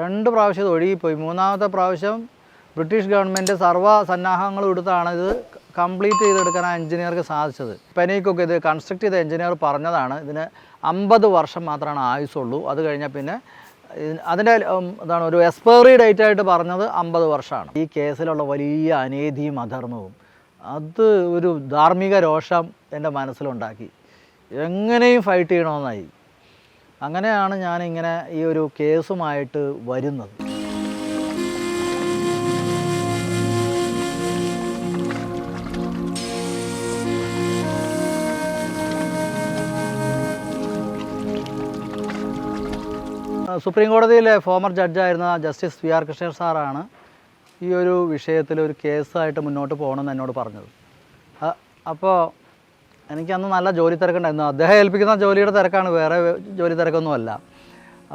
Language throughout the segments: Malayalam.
രണ്ട് പ്രാവശ്യം ഇത് ഒഴുകിപ്പോയി. മൂന്നാമത്തെ പ്രാവശ്യം ബ്രിട്ടീഷ് ഗവൺമെന്റ് സർവ സന്നാഹങ്ങളും എടുത്താണ് ഇത് കംപ്ലീറ്റ് ചെയ്തെടുക്കാൻ ആ എഞ്ചിനീയർക്ക് സാധിച്ചത്. പെനീക്കൊക്കെ ഇത് കൺസ്ട്രക്ട് ചെയ്ത എഞ്ചിനീയർ പറഞ്ഞതാണ് ഇതിന് അമ്പത് വർഷം മാത്രമാണ് ആയുസുള്ളൂ അത് കഴിഞ്ഞാൽ പിന്നെ അതിന്റെ എന്താണ് ഒരു എക്സ്പയറി ഡേറ്റ് ആയിട്ട് പറഞ്ഞത് അമ്പത് വർഷമാണ്. ഈ കേസിലുള്ള വലിയ അനീതിയും അധർമ്മവും അത് ഒരു ധാർമ്മിക രോഷം എന്റെ മനസ്സിലുണ്ടാക്കി. എങ്ങനെയും ഫൈറ്റ് ചെയ്യണമെന്നായി. അങ്ങനെയാണ് ഞാൻ ഇങ്ങനെ ഈ ഒരു കേസുമായിട്ട് വരുന്നത്. സുപ്രീം കോടതിയിലെ ഫോമർ ജഡ്ജായിരുന്ന ജസ്റ്റിസ് വി ആർ കൃഷ്ണൻ സാറാണ് ഈ ഒരു വിഷയത്തിൽ ഒരു കേസായിട്ട് മുന്നോട്ട് പോകണമെന്ന് എന്നോട് പറഞ്ഞത്. അപ്പോൾ എനിക്കന്ന് നല്ല ജോലി തിരക്കുണ്ടായിരുന്നു. അദ്ദേഹം ഏൽപ്പിക്കുന്ന ജോലിയുടെ തിരക്കാണ്. വേറെ ജോലി തിരക്കൊന്നുമല്ല.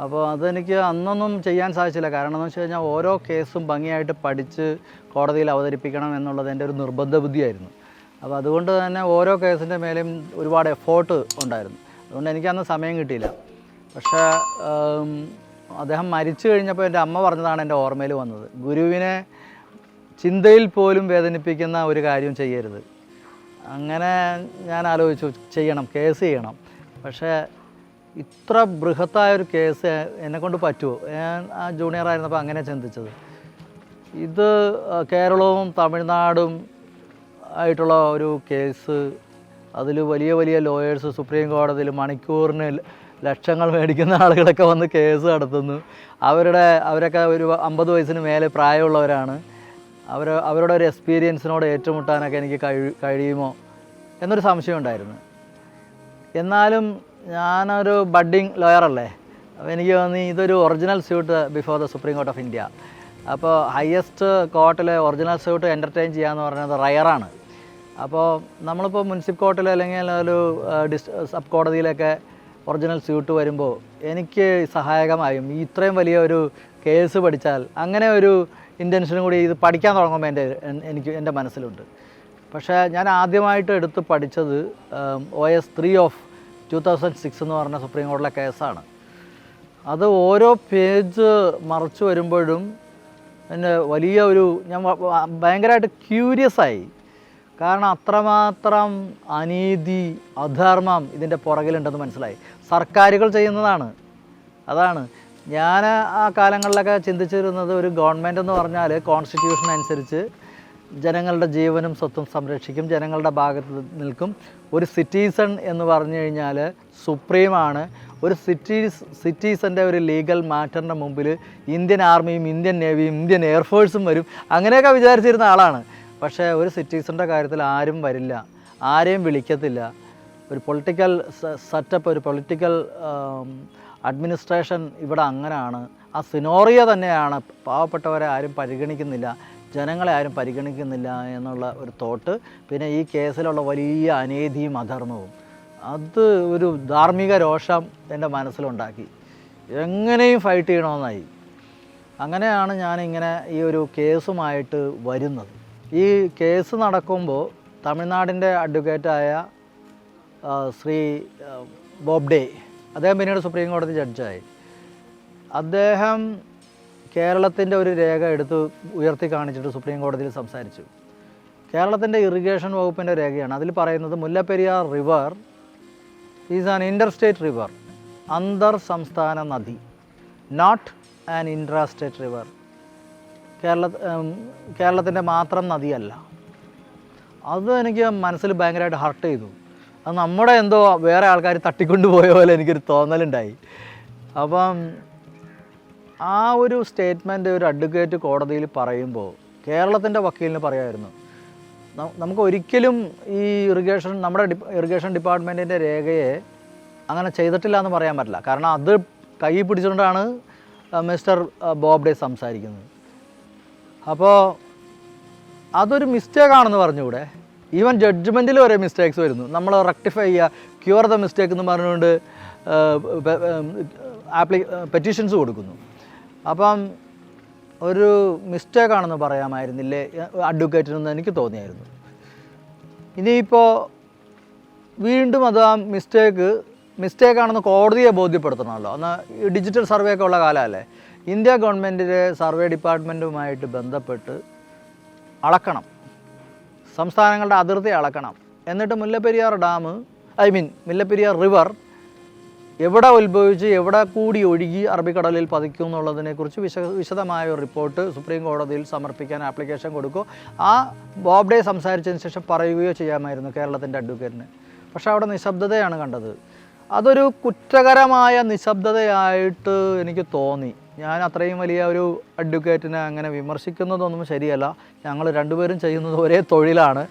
അപ്പോൾ അതെനിക്ക് അന്നൊന്നും ചെയ്യാൻ സാധിച്ചില്ല. കാരണം എന്ന് വെച്ച് കഴിഞ്ഞാൽ ഓരോ കേസും ഭംഗിയായിട്ട് പഠിച്ച് കോടതിയിൽ അവതരിപ്പിക്കണം എന്നുള്ളത് എന്റെ ഒരു നിർബന്ധ ബുദ്ധിയായിരുന്നു. അപ്പോൾ അതുകൊണ്ട് തന്നെ ഓരോ കേസിന്റെ മേലെയും ഒരുപാട് എഫേർട്ട് ഉണ്ടായിരുന്നു. അതുകൊണ്ട് എനിക്ക് അന്ന് സമയം കിട്ടിയില്ല. പക്ഷേ അദ്ദേഹം മരിച്ചു കഴിഞ്ഞപ്പോൾ എന്റെ അമ്മ പറഞ്ഞതാണ് എന്റെ ഓർമ്മയിൽ വന്നത്. ഗുരുവിനെ ചിന്തയിൽ പോലും വേദനിപ്പിക്കുന്ന ഒരു കാര്യം ചെയ്യരുത്. അങ്ങനെ ഞാൻ ആലോചിച്ചു ചെയ്യണം കേസ് ചെയ്യണം. പക്ഷേ ഇത്ര ബൃഹത്തായ ഒരു കേസ് എന്നെക്കൊണ്ട് പറ്റുമോ ഞാൻ ആ ജൂനിയർ ആയിരുന്നപ്പോൾ അങ്ങനെ ചിന്തിച്ചത്. ഇത് കേരളവും തമിഴ്നാടും ആയിട്ടുള്ള ഒരു കേസ് അതിൽ വലിയ വലിയ ലോയേഴ്സ് സുപ്രീം കോടതിയിൽ മണിക്കൂറിന് ലക്ഷങ്ങൾ മേടിക്കുന്ന ആളുകളൊക്കെ വന്ന് കേസ് നടത്തുന്നു. അവരുടെ അവരൊക്കെ ഒരു അമ്പത് വയസ്സിന് മേലെ പ്രായമുള്ളവരാണ്. അവർ അവരുടെ ഒരു എക്സ്പീരിയൻസിനോട് ഏറ്റുമുട്ടാനൊക്കെ എനിക്ക് കഴി കഴിയുമോ എന്നൊരു സംശയം ഉണ്ടായിരുന്നു. എന്നാലും ഞാനൊരു ബഡ്ഡിങ് ലോയറല്ലേ അപ്പോൾ എനിക്ക് തോന്നി ഇതൊരു original suit before the supreme court of India അപ്പോൾ ഹയസ്റ്റ് കോർട്ടിലെ ഒറിജിനൽ സ്യൂട്ട് എന്റർടൈൻ ചെയ്യാന്ന് പറയുന്നത് റയറാണ് അപ്പോൾ നമ്മളിപ്പോൾ മുനിസിപ്പൽ കോർട്ടിൽ അല്ലെങ്കിൽ ഒരു ഡിസ് സബ് കോടതിയിലൊക്കെ ഒറിജിനൽ സ്യൂട്ട് വരുമ്പോൾ എനിക്ക് സഹായകമായും ഇത്രയും വലിയ ഒരു കേസ് പഠിച്ചാൽ അങ്ങനെ ഒരു ഇന്റൻഷനും കൂടി ഇത് പഠിക്കാൻ തുടങ്ങുമ്പോൾ എന്റെ എനിക്ക് എന്റെ മനസ്സിലുണ്ട്. പക്ഷേ ഞാൻ ആദ്യമായിട്ട് എടുത്ത് പഠിച്ചത് O S three of two thousand six എന്ന് പറഞ്ഞ സുപ്രീം കോടതിയിലെ കേസാണ്. അത് ഓരോ പേജ് മറിച്ച് വരുമ്പോഴും എന്റെ വലിയ ഒരു ഞാൻ ഭയങ്കരമായിട്ട് ക്യൂരിയസ് ആയി. കാരണം അത്രമാത്രം അനീതി അധർമ്മം ഇതിന്റെ പുറകിലുണ്ടെന്ന് മനസ്സിലായി. സർക്കാരുകൾ ചെയ്യുന്നതാണ്. അതാണ്. ഞാൻ ആ കാലങ്ങളിലൊക്കെ ചിന്തിച്ചിരുന്നത് ഒരു ഗവൺമെന്റ് എന്ന് പറഞ്ഞാൽ കോൺസ്റ്റിറ്റ്യൂഷൻ അനുസരിച്ച് ജനങ്ങളുടെ ജീവനും സ്വത്തും സംരക്ഷിക്കും ജനങ്ങളുടെ ഭാഗത്ത് നിൽക്കും. ഒരു സിറ്റീസൺ എന്ന് പറഞ്ഞു കഴിഞ്ഞാൽ സുപ്രീമാണ് ഒരു സിറ്റീസ് സിറ്റീസന്റെ ഒരു ലീഗൽ മാറ്ററിന്റെ മുമ്പിൽ ഇന്ത്യൻ ആർമിയും ഇന്ത്യൻ നേവിയും ഇന്ത്യൻ എയർഫോഴ്സും വരും. അങ്ങനെയൊക്കെ വിചാരിച്ചിരുന്ന ആളാണ്. പക്ഷേ ഒരു സിറ്റീസന്റെ കാര്യത്തിൽ ആരും വരില്ല. ആരെയും വിളിക്കത്തില്ല. ഒരു പൊളിറ്റിക്കൽ സെറ്റപ്പ് ഒരു പൊളിറ്റിക്കൽ അഡ്മിനിസ്ട്രേഷൻ ഇവിടെ അങ്ങനെയാണ് ആ സിനോറിയ തന്നെയാണ് പാവപ്പെട്ടവരെ ആരും പരിഗണിക്കുന്നില്ല ജനങ്ങളെ ആരും പരിഗണിക്കുന്നില്ല എന്നുള്ള ഒരു തോട്ട് പിന്നെ ഈ കേസിലുള്ള വലിയ അനീതിയും അധർമ്മവും. അത് ഒരു ധാർമ്മിക രോഷം എന്റെ മനസ്സിലുണ്ടാക്കി. എങ്ങനെയും ഫൈറ്റ് ചെയ്യണമെന്നായി. അങ്ങനെയാണ് ഞാനിങ്ങനെ ഈ ഒരു കേസുമായിട്ട് വരുന്നത്. ഈ കേസ് നടക്കുമ്പോൾ തമിഴ്നാടിന്റെ അഡ്വക്കേറ്റായ ശ്രീ ബോബ്ഡെ. അദ്ദേഹം പിന്നീട് സുപ്രീം കോടതി ജഡ്ജായി. അദ്ദേഹം കേരളത്തിന്റെ ഒരു രേഖ എടുത്ത് ഉയർത്തി കാണിച്ചിട്ട് സുപ്രീം കോടതിയിൽ സംസാരിച്ചു. കേരളത്തിന്റെ ഇറിഗേഷൻ വകുപ്പിന്റെ രേഖയാണ്. അതിൽ പറയുന്നത് Mullaperiyar river is an interstate river അന്തർ സംസ്ഥാന നദി not an intrastate river. Kerala കേരളത്തിന്റെ മാത്രം നദിയല്ല. അത് എനിക്ക് മനസ്സിൽ ഭയങ്കരമായിട്ട് ഹർട്ട് ചെയ്തു. അത് നമ്മുടെ എന്തോ വേറെ ആൾക്കാർ തട്ടിക്കൊണ്ട് പോയ പോലെ എനിക്കൊരു തോന്നലുണ്ടായി. അപ്പം ആ ഒരു സ്റ്റേറ്റ്മെന്റ് ഒരു അഡ്വക്കേറ്റ് കോടതിയിൽ പറയുമ്പോൾ കേരളത്തിന്റെ വക്കീലിന് പറയായിരുന്നു നമുക്ക് ഒരിക്കലും ഈ ഇറിഗേഷൻ നമ്മുടെ ഇറിഗേഷൻ ഡിപ്പാർട്ട്മെന്റിന്റെ രേഖയെ അങ്ങനെ ചെയ്തിട്ടില്ല എന്ന് പറയാൻ പറ്റില്ല. കാരണം അത് കൈ പിടിച്ചുകൊണ്ടാണ് മിസ്റ്റർ ബോബ്ഡെ സംസാരിക്കുന്നത്. അപ്പോൾ അതൊരു മിസ്റ്റേക്കാണെന്ന് പറഞ്ഞുകൂടെ? ഈവൻ ജഡ്ജ്മെന്റിൽ വരെ മിസ്റ്റേക്സ് വരുന്നു. നമ്മൾ റെക്ടിഫൈ ചെയ്യുക ക്യൂർ ദ മിസ്റ്റേക്ക് എന്ന് പറഞ്ഞുകൊണ്ട് ആപ്ലി പെറ്റീഷൻസ് കൊടുക്കുന്നു. അപ്പം ഒരു മിസ്റ്റേക്കാണെന്ന് പറയാമായിരുന്നില്ലേ? അഡ്വക്കേറ്റിനെന്ന് എനിക്ക് തോന്നിയായിരുന്നു. ഇനിയിപ്പോൾ വീണ്ടും അത് ആ മിസ്റ്റേക്ക് മിസ്റ്റേക്കാണെന്ന് കോടതിയെ ബോധ്യപ്പെടുത്തണമല്ലോ. എന്നാൽ ഡിജിറ്റൽ സർവേ ഒക്കെ ഉള്ള കാലമല്ലേ? ഇന്ത്യ ഗവൺമെന്റിലെ സർവേ ഡിപ്പാർട്ട്മെന്റുമായിട്ട് ബന്ധപ്പെട്ട് അളക്കണം. സംസ്ഥാനങ്ങളുടെ അതിർത്തി അളക്കണം. എന്നിട്ട് Mullaperiyar dam I mean Mullaperiyar river എവിടെ ഉത്ഭവിച്ച് എവിടെ കൂടി ഒഴുകി അറബിക്കടലിൽ പതിക്കും എന്നുള്ളതിനെക്കുറിച്ച് വിശ വിശദമായ ഒരു റിപ്പോർട്ട് സുപ്രീം കോടതിയിൽ സമർപ്പിക്കാൻ ആപ്ലിക്കേഷൻ കൊടുക്കുകയോ ആ ബോബ്ഡെ സംസാരിച്ചതിന് ശേഷം പറയുകയോ ചെയ്യാമായിരുന്നു കേരളത്തിന്റെ അഡ്വക്കേറ്റിന്. പക്ഷേ അവിടെ നിശബ്ദതയാണ് കണ്ടത്. അതൊരു കുറ്റകരമായ നിശബ്ദതയായിട്ട് എനിക്ക് തോന്നി. ഞാൻ അത്രയും വലിയ ഒരു അഡ്വക്കേറ്റിനെ അങ്ങനെ വിമർശിക്കുന്നതൊന്നും ശരിയല്ല. ഞങ്ങൾ രണ്ടുപേരും ചെയ്യുന്നത് ഒരേ തൊഴിലാണ്.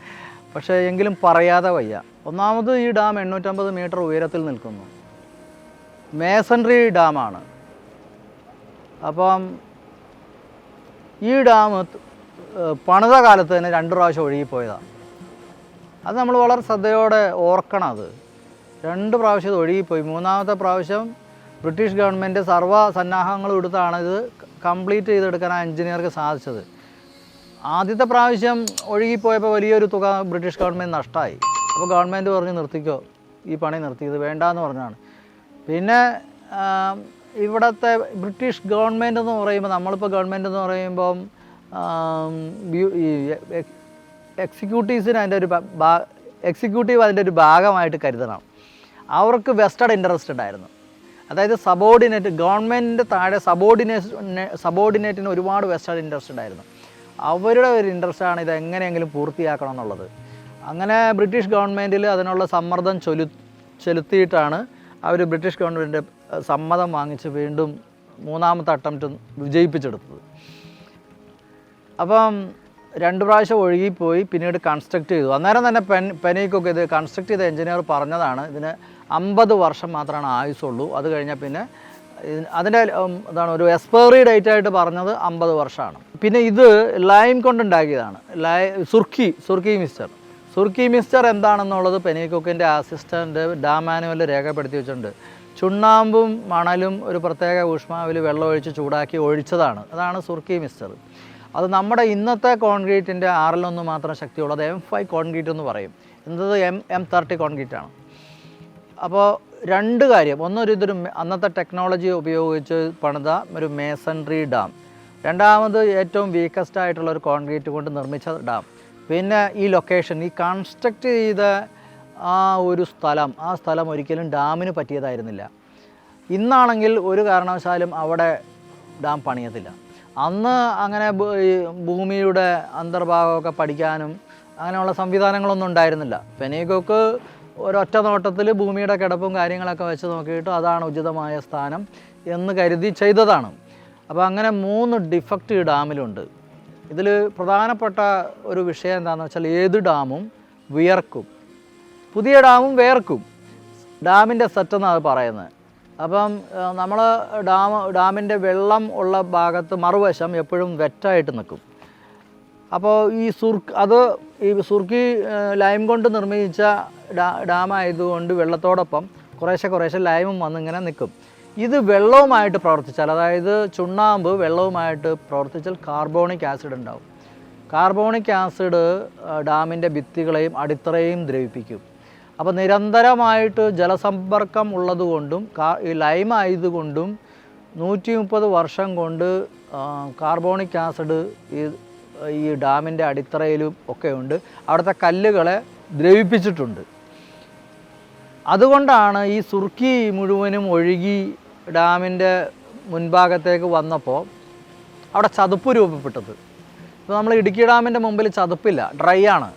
പക്ഷേ എങ്കിലും പറയാതെ വയ്യ. ഒന്നാമത് ഈ ഡാം എണ്ണൂറ്റമ്പത് മീറ്റർ ഉയരത്തിൽ നിൽക്കുന്നു. മേസൺറി ഡാമാണ്. അപ്പം ഈ ഡാം പണിത കാലത്ത് തന്നെ രണ്ട് പ്രാവശ്യം ഒഴുകിപ്പോയതാണ് അത് നമ്മൾ വളരെ ശ്രദ്ധയോടെ ഓർക്കണം അത്. രണ്ട് പ്രാവശ്യം ഇത് ഒഴുകിപ്പോയി. മൂന്നാമത്തെ പ്രാവശ്യം ബ്രിട്ടീഷ് ഗവൺമെന്റ് സർവ സന്നാഹങ്ങളും എടുത്താണ് ഇത് കംപ്ലീറ്റ് ചെയ്തെടുക്കാൻ ആ എഞ്ചിനീയർക്ക് സാധിച്ചത്. ആദ്യത്തെ പ്രാവശ്യം ഒഴുകിപ്പോയപ്പോൾ വലിയൊരു തുക ബ്രിട്ടീഷ് ഗവൺമെന്റ് നഷ്ടമായി അപ്പോൾ ഗവൺമെന്റ് പറഞ്ഞ് നിർത്തിക്കോ ഈ പണി നിർത്തി ഇത് വേണ്ടാന്ന് പറഞ്ഞാണ്. പിന്നെ ഇവിടുത്തെ ബ്രിട്ടീഷ് ഗവൺമെന്റ് എന്ന് പറയുമ്പോൾ നമ്മളിപ്പോൾ ഗവൺമെന്റ് എന്ന് പറയുമ്പം ഈ എക്സിക്യൂട്ടീവ്സിന് അതിന്റെ ഒരു എക്സിക്യൂട്ടീവ് അതിന്റെ ഒരു ഭാഗമായിട്ട് കരുതണം. അവർക്ക് വെസ്റ്റഡ് ഇൻട്രസ്റ്റ് ഉണ്ടായിരുന്നു. അതായത് സബോർഡിനേറ്റ് ഗവൺമെന്റിന്റെ താഴെ സബോർഡിനേറ്റ് സബോർഡിനേറ്റിന് ഒരുപാട് വെസ്റ്റേൺ ഇൻട്രസ്റ്റ് ഉണ്ടായിരുന്നു. അവരുടെ ഒരു ഇൻട്രസ്റ്റാണ് ഇത് എങ്ങനെയെങ്കിലും പൂർത്തിയാക്കണം എന്നുള്ളത്. അങ്ങനെ ബ്രിട്ടീഷ് ഗവൺമെന്റിൽ അതിനുള്ള സമ്മർദ്ദം ചൊലു ചെലുത്തിയിട്ടാണ് അവർ ബ്രിട്ടീഷ് ഗവൺമെന്റിന്റെ സമ്മതം വാങ്ങിച്ച് വീണ്ടും മൂന്നാമത്തെ അറ്റംപ്റ്റ് വിജയിപ്പിച്ചെടുത്തത്. അപ്പം രണ്ട് പ്രാവശ്യം ഒഴുകിപ്പോയി പിന്നീട് കൺസ്ട്രക്ട് ചെയ്തു. അന്നേരം തന്നെ പെൻ പെനീക്കൊക്കെ ഇത് കൺസ്ട്രക്ട് ചെയ്ത എഞ്ചിനീയർ പറഞ്ഞതാണ് ഇതിന് അമ്പത് വർഷം മാത്രമാണ് ആയുസുള്ളൂ അത് കഴിഞ്ഞാൽ പിന്നെ അതിന്റെ എന്താണ് ഒരു എക്സ്പയറി ഡേറ്റ് ആയിട്ട് പറഞ്ഞത് അമ്പത് വർഷമാണ്. പിന്നെ ഇത് ലൈം കൊണ്ടുണ്ടാക്കിയതാണ്. ലൈ സുർക്കി സുർക്കി മിസ്റ്റർ സുർക്കി മിസ്റ്റർ എന്താണെന്നുള്ളത് പെനീക്കൊക്കിന്റെ അസിസ്റ്റന്റ് ഡാം മാനുവലിൽ രേഖപ്പെടുത്തി വെച്ചിട്ടുണ്ട്. ചുണ്ണാമ്പും മണലും ഒരു പ്രത്യേക ഊഷ്മാവിൽ വെള്ളമൊഴിച്ച് ചൂടാക്കി ഒഴിച്ചതാണ്. അതാണ് സുർക്കി മിസ്റ്റർ അത് നമ്മുടെ ഇന്നത്തെ കോൺക്രീറ്റിന്റെ ആറിലൊന്ന് മാത്രം ശക്തിയുള്ളത് എം ഫൈവ് കോൺക്രീറ്റ് എന്ന് പറയും. എന്നത് എം എം തേർട്ടി കോൺക്രീറ്റ് ആണ്. അപ്പോൾ രണ്ട് കാര്യം. ഒന്നൊരു ഇതൊരു അന്നത്തെ ടെക്നോളജി ഉപയോഗിച്ച് പണിത ഒരു മേസൺറി ഡാം രണ്ടാമത് ഏറ്റവും വീക്കസ്റ്റ് ആയിട്ടുള്ള ഒരു കോൺക്രീറ്റ് കൊണ്ട് നിർമ്മിച്ച ഡാം പിന്നെ ഈ ലൊക്കേഷൻ ഈ കൺസ്ട്രക്റ്റ് ചെയ്ത ആ ഒരു സ്ഥലം ആ സ്ഥലം ഒരിക്കലും ഡാമിന് പറ്റിയതായിരുന്നില്ല. ഇന്നാണെങ്കിൽ ഒരു കാരണവശാലും അവിടെ ഡാം പണിയത്തില്ല. അന്ന് അങ്ങനെ ഭൂമിയുടെ അന്തർഭാഗമൊക്കെ പഠിക്കാനും അങ്ങനെയുള്ള സംവിധാനങ്ങളൊന്നും ഉണ്ടായിരുന്നില്ല. പെനീകൊക്ക് ഒരൊറ്റ നോട്ടത്തിൽ ഭൂമിയുടെ കിടപ്പും കാര്യങ്ങളൊക്കെ വെച്ച് നോക്കിയിട്ട് അതാണ് ഉചിതമായ സ്ഥാനം എന്ന് കരുതി ചെയ്തതാണ്. അപ്പോൾ അങ്ങനെ മൂന്ന് ഡിഫക്റ്റ് ഡാമിലുണ്ട്. ഇതിൽ പ്രധാനപ്പെട്ട ഒരു വിഷയം എന്താണെന്ന് വെച്ചാൽ ഏത് ഡാമും വിയർക്കും. പുതിയ ഡാമും വേർക്കും. ഡാമിന്റെ സെറ്റെന്നാണ് പറയുന്നത്. അപ്പം നമ്മൾ ഡാം ഡാമിന്റെ വെള്ളം ഉള്ള ഭാഗത്ത് മറുവശം എപ്പോഴും വെറ്റായിട്ട് നിൽക്കും. അപ്പോൾ ഈ സുർക്ക് അത് ഈ സുർക്കി ലൈം കൊണ്ട് നിർമ്മിച്ച ഡാ ഡാമായതുകൊണ്ട് വെള്ളത്തോടൊപ്പം കുറേശ്ശെ കുറേശ്ശെ ലൈമും വന്ന് ഇങ്ങനെ നിൽക്കും ഇത് വെള്ളവുമായിട്ട് പ്രവർത്തിച്ചാൽ അതായത് ചുണ്ണാമ്പ് വെള്ളവുമായിട്ട് പ്രവർത്തിച്ചാൽ കാർബോണിക് ആസിഡ് ഉണ്ടാവും. കാർബോണിക് ആസിഡ് ഡാമിന്റെ ഭിത്തികളെയും അടിത്തറയും ദ്രവിപ്പിക്കും. അപ്പോൾ നിരന്തരമായിട്ട് ജലസമ്പർക്കം ഉള്ളതുകൊണ്ടും കാ ഈ ലൈം ആയതുകൊണ്ടും നൂറ്റി മുപ്പത് വർഷം കൊണ്ട് കാർബോണിക് ആസിഡ് ഈ ഈ ഡാമിന്റെ അടിത്തറയിലും ഒക്കെ ഉണ്ട്. അവിടുത്തെ കല്ലുകളെ ദ്രവിപ്പിച്ചിട്ടുണ്ട്. അതുകൊണ്ടാണ് ഈ സുർക്കി മുഴുവനും ഒഴുകി ഡാമിന്റെ മുൻഭാഗത്തേക്ക് വന്നപ്പോൾ അവിടെ ചതുപ്പ് രൂപപ്പെട്ടത്. ഇപ്പോൾ നമ്മൾ ഇടുക്കി ഡാമിന്റെ മുമ്പിൽ ചതുപ്പില്ല ഡ്രൈ ആണ്.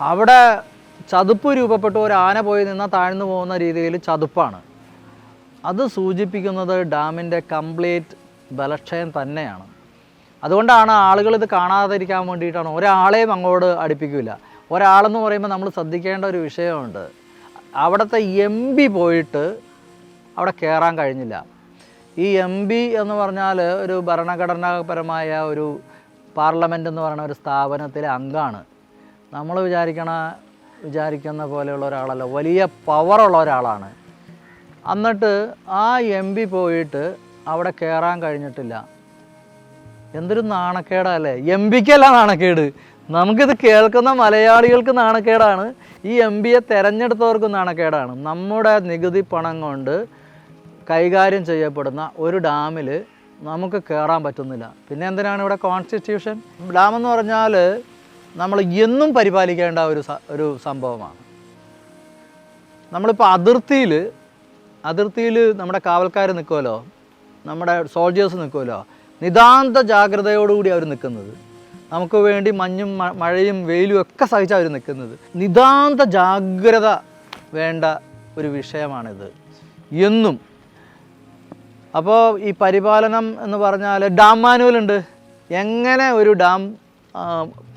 അവിടെ ചതുപ്പ് രൂപപ്പെട്ട് ഒരു ആന പോയി നിന്നാൽ താഴ്ന്നു പോകുന്ന രീതിയിൽ ചതുപ്പാണ്. അത് സൂചിപ്പിക്കുന്നത് ഡാമിന്റെ കംപ്ലീറ്റ് ബലക്ഷയം തന്നെയാണ്. അതുകൊണ്ടാണ് ആളുകൾ ഇത് കാണാതിരിക്കാൻ വേണ്ടിയിട്ടാണ്. ഒരാളെയും അങ്ങോട്ട് അടുപ്പിക്കില്ല ഒരാളെന്ന് പറയുമ്പോൾ നമ്മൾ ശ്രദ്ധിക്കേണ്ട ഒരു വിഷയമുണ്ട്. അവിടുത്തെ എം പി പോയിട്ട് അവിടെ കയറാൻ കഴിഞ്ഞില്ല. ഈ എം പി എന്ന് പറഞ്ഞാൽ ഒരു ഭരണഘടനാപരമായ ഒരു പാർലമെന്റ് എന്ന് പറയുന്ന ഒരു സ്ഥാപനത്തിലെ അംഗമാണ്. നമ്മൾ വിചാരിക്കണ വിചാരിക്കുന്ന പോലെയുള്ള ഒരാളല്ല. വലിയ പവറുള്ള ഒരാളാണ്. എന്നിട്ട് ആ എം പി പോയിട്ട് അവിടെ കയറാൻ കഴിഞ്ഞിട്ടില്ല. എന്തൊരു നാണക്കേടാ അല്ലേ എം പിക്കല്ല നാണക്കേട്. നമുക്കിത് കേൾക്കുന്ന മലയാളികൾക്ക് നാണക്കേടാണ്. ഈ എം പിയെ തിരഞ്ഞെടുത്തവർക്ക് നാണക്കേടാണ്. നമ്മുടെ നികുതി പണം കൊണ്ട് കൈകാര്യം ചെയ്യപ്പെടുന്ന ഒരു ഡാമിൽ നമുക്ക് കയറാൻ പറ്റുന്നില്ല. പിന്നെ എന്തിനാണ് ഇവിടെ കോൺസ്റ്റിറ്റ്യൂഷൻ ഡാം എന്ന് പറഞ്ഞാൽ നമ്മൾ എന്നും പരിപാലിക്കേണ്ട ഒരു ഒരു സംഭവമാണ്. നമ്മളിപ്പോൾ അതിർത്തിയിൽ അതിർത്തിയിൽ നമ്മുടെ കാവൽക്കാർ നിൽക്കുമല്ലോ നമ്മുടെ സോൾജേഴ്സ് നിൽക്കുമല്ലോ നിതാന്ത ജാഗ്രതയോടുകൂടി അവർ നിൽക്കുന്നത്. നമുക്ക് വേണ്ടി മഞ്ഞും മഴയും വെയിലും ഒക്കെ സഹിച്ച് അവർ നിൽക്കുന്നത്. നിതാന്ത ജാഗ്രത വേണ്ട ഒരു വിഷയമാണിത്. എന്നും. അപ്പോൾ ഈ പരിപാലനം എന്ന് പറഞ്ഞാൽ ഡാം മാനുവലുണ്ട്. എങ്ങനെ ഒരു ഡാം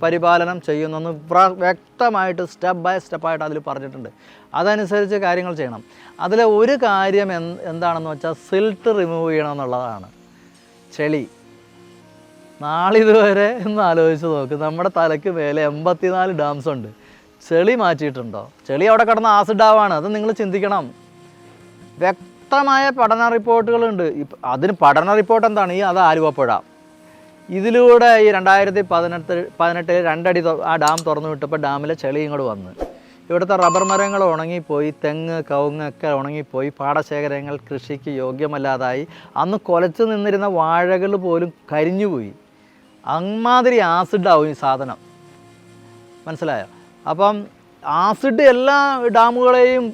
പരിപാലനം ചെയ്യുന്നെന്ന് വ്യക്തമായിട്ട് സ്റ്റെപ്പ് ബൈ സ്റ്റെപ്പായിട്ട് അതിൽ പറഞ്ഞിട്ടുണ്ട്. അതനുസരിച്ച് കാര്യങ്ങൾ ചെയ്യണം. അതിലെ ഒരു കാര്യം എന്ത് എന്താണെന്ന് വെച്ചാൽ സിൽട്ട് റിമൂവ് ചെയ്യണം എന്നുള്ളതാണ്. ചെളി. നാളിതുവരെ ഒന്ന് ആലോചിച്ച് നോക്ക്. നമ്മുടെ തലയ്ക്ക് മേലെ എൺപത്തിനാല് ഡാംസ് ഉണ്ട്. ചെളി മാറ്റിയിട്ടുണ്ടോ? ചെളി അവിടെ കിടന്ന ആസിഡ് ആവാണ്. അത് നിങ്ങൾ ചിന്തിക്കണം. വ്യക്തമായ പഠന റിപ്പോർട്ടുകളുണ്ട്. അതിന് പഠന റിപ്പോർട്ട് എന്താണ്? ഈ അത് ആലുവപ്പുഴ. ഇതിലൂടെ ഈ രണ്ടായിരത്തി പതിനെട്ട് പതിനെട്ടിൽ രണ്ടടി ആ ഡാം തുറന്നു വിട്ടപ്പോൾ ഡാമിലെ ചെളി ഇങ്ങോട്ട് വന്ന്. ഇവിടുത്തെ റബ്ബർ മരങ്ങൾ ഉണങ്ങിപ്പോയി തെങ്ങ് കവുങ്ങ് ഒക്കെ ഉണങ്ങിപ്പോയി. പാടശേഖരങ്ങൾ കൃഷിക്ക് യോഗ്യമല്ലാതായി. അന്ന് കൊലച്ചു നിന്നിരുന്ന വാഴകൾ പോലും കരിഞ്ഞുപോയി. അമ്മാതിരി ആസിഡാവും ഈ സാധനം. മനസ്സിലായോ? അപ്പം ആസിഡ് എല്ലാ ഡാമുകളെയും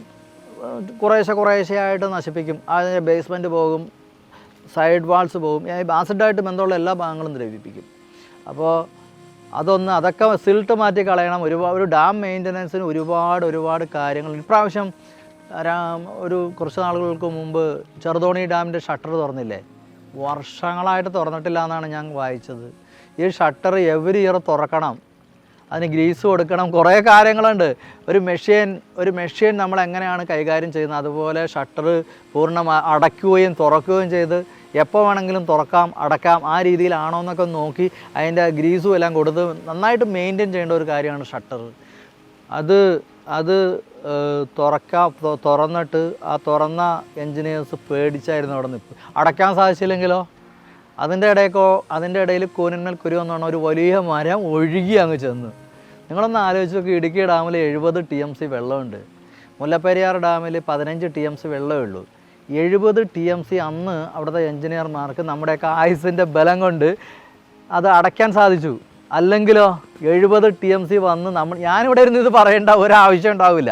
കുറേശ്ശെ കുറേശ്ശെയായിട്ട് നശിപ്പിക്കും. അതിന്റെ ബേസ്മെന്റ് പോകും സൈഡ് വാൾസ് പോകും. ആസിഡായിട്ട് ബന്ധമുള്ള എല്ലാ ഭാഗങ്ങളും ദ്രവിപ്പിക്കും. അപ്പോൾ അതൊന്ന് അതൊക്കെ സിൽട്ട് മാറ്റി കളയണം. ഒരുപാട് ഒരു ഡാം മെയിന്റനൻസിന് ഒരുപാട് ഒരുപാട് കാര്യങ്ങൾ. ഇപ്രാവശ്യം ഒരു കുറച്ച് നാളുകൾക്ക് മുമ്പ് ചെറുതോണി ഡാമിന്റെ ഷട്ടർ തുറന്നില്ലേ? വർഷങ്ങളായിട്ട് തുറന്നിട്ടില്ല എന്നാണ് ഞാൻ വായിച്ചത്. ഈ ഷട്ടർ എവരി ഇയർ തുറക്കണം. അതിന് ഗ്രീസ് കൊടുക്കണം. കുറേ കാര്യങ്ങളുണ്ട്. ഒരു മെഷീൻ ഒരു മെഷീൻ നമ്മൾ എങ്ങനെയാണ് കൈകാര്യം ചെയ്യുന്നത്? അതുപോലെ ഷട്ടർ പൂർണമായി അടയ്ക്കുകയും തുറക്കുകയും ചെയ്ത് എപ്പോൾ വേണമെങ്കിലും തുറക്കാം അടക്കാം ആ രീതിയിലാണോ എന്നൊക്കെ നോക്കി അതിന്റെ ഗ്രീസും എല്ലാം കൊടുത്ത് നന്നായിട്ട് മെയിന്റെയിൻ ചെയ്യേണ്ട ഒരു കാര്യമാണ് ഷട്ടർ. അത് അത് തുറക്കാം തുറന്നിട്ട് ആ തുറന്ന എൻജിനീയേഴ്സ് പേടിച്ചായിരുന്നു അവിടെ നിൽപ്പ് അടയ്ക്കാൻ സാധിച്ചില്ലെങ്കിലോ? അതിന്റെ ഇടയ്ക്കോ അതിന്റെ ഇടയിൽ കൂനന്മേൽ കുരു എന്നാണ് ഒരു വലിയ മരം ഒഴുകി അങ്ങ് ചെന്ന്. നിങ്ങളൊന്ന് ആലോചിച്ച് നോക്കി ഇടുക്കി ഡാമിൽ എഴുപത് ടി എം സി വെള്ളമുണ്ട്. മുല്ലപ്പെരിയാർ ഡാമിൽ പതിനഞ്ച് ടി എം സി വെള്ളമേ ഉള്ളൂ. എഴുപത് ടി എം സി അന്ന് അവിടുത്തെ എഞ്ചിനീയർമാർക്ക് നമ്മുടെയൊക്കെ ആയുസിന്റെ ബലം കൊണ്ട് അത് അടയ്ക്കാൻ സാധിച്ചു. അല്ലെങ്കിലോ എഴുപത് ടി എം സി വന്ന് നമ്മൾ ഞാനിവിടെ ഇരുന്ന് ഇത് പറയേണ്ട ഒരാവശ്യം ഉണ്ടാവില്ല.